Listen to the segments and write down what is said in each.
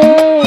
রে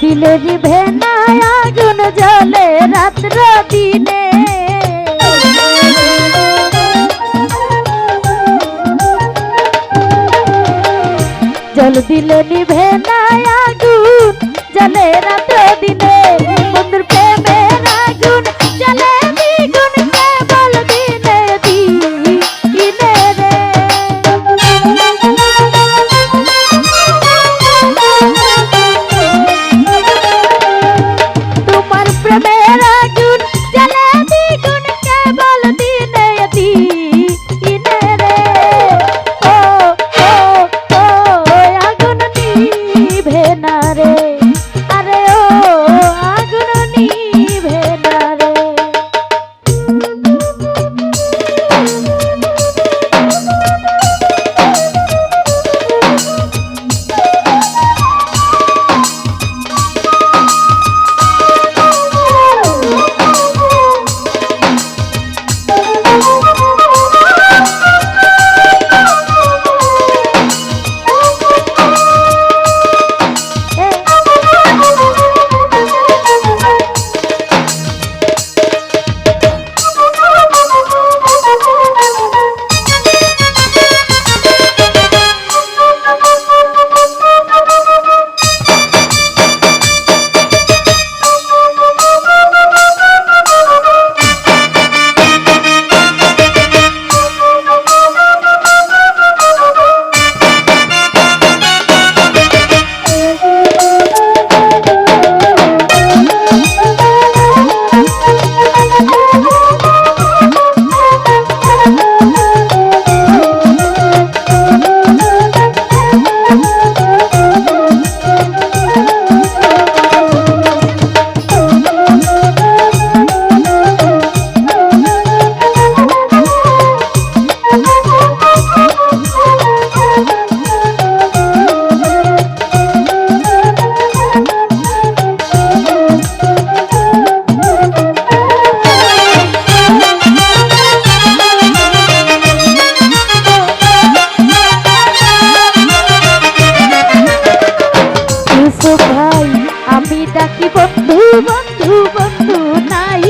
দিলে জিভে না আগুন জলে রাত্র দিনে। জল দিলে নিভে বন্ধু বন্ধু বন্ধু নাই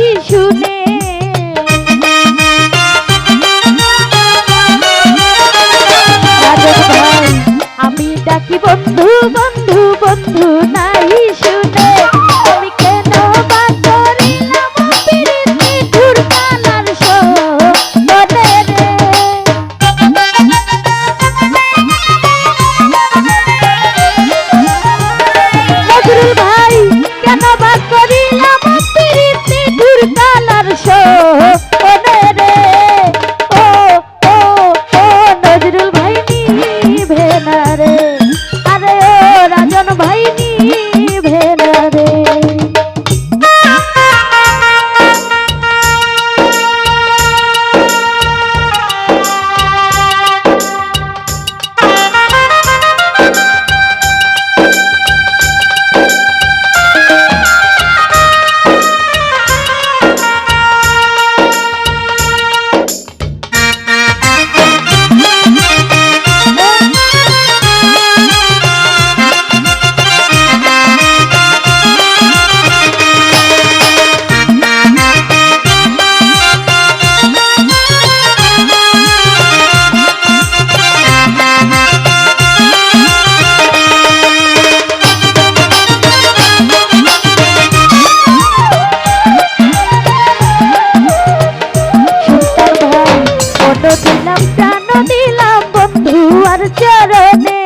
প্রাণ দিলাম বন্ধু আর চরণে।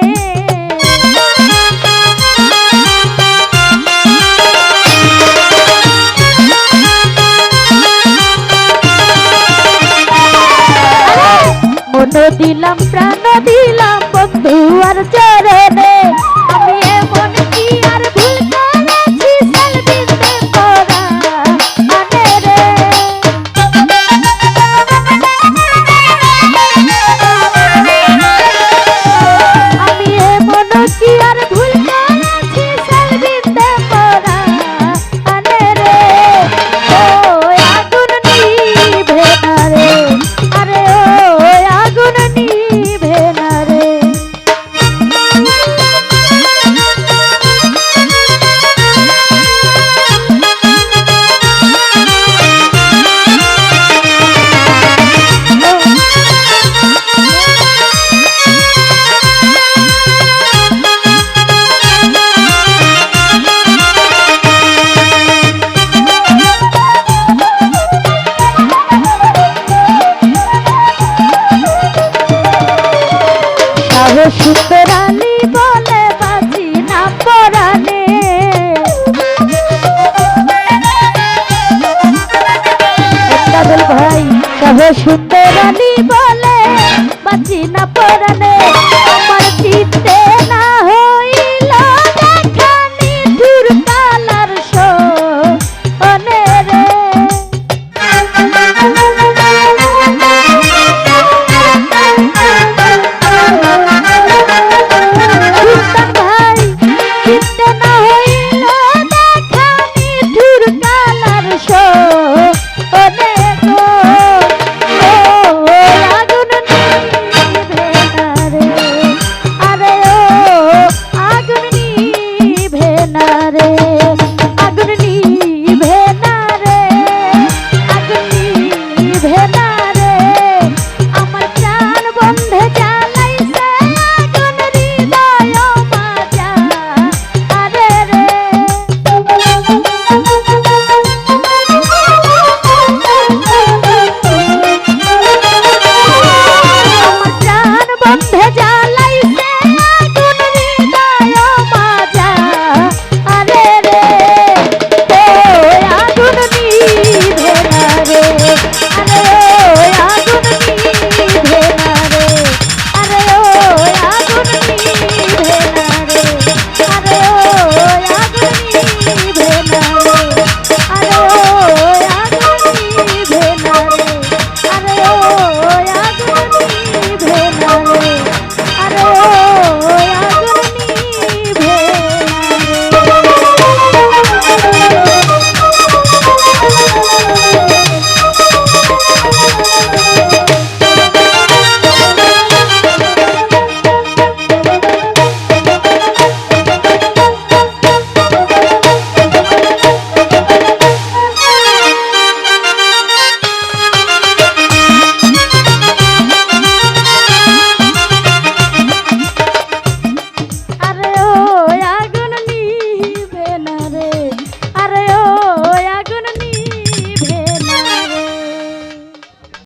মন দিলাম প্রাণ দিলাম বন্ধু আর চরণে। আমি সুন্দরালি বলে বাজি না পরানে। ভাই তবে সুন্দরালি বলে বাজি না পরানে।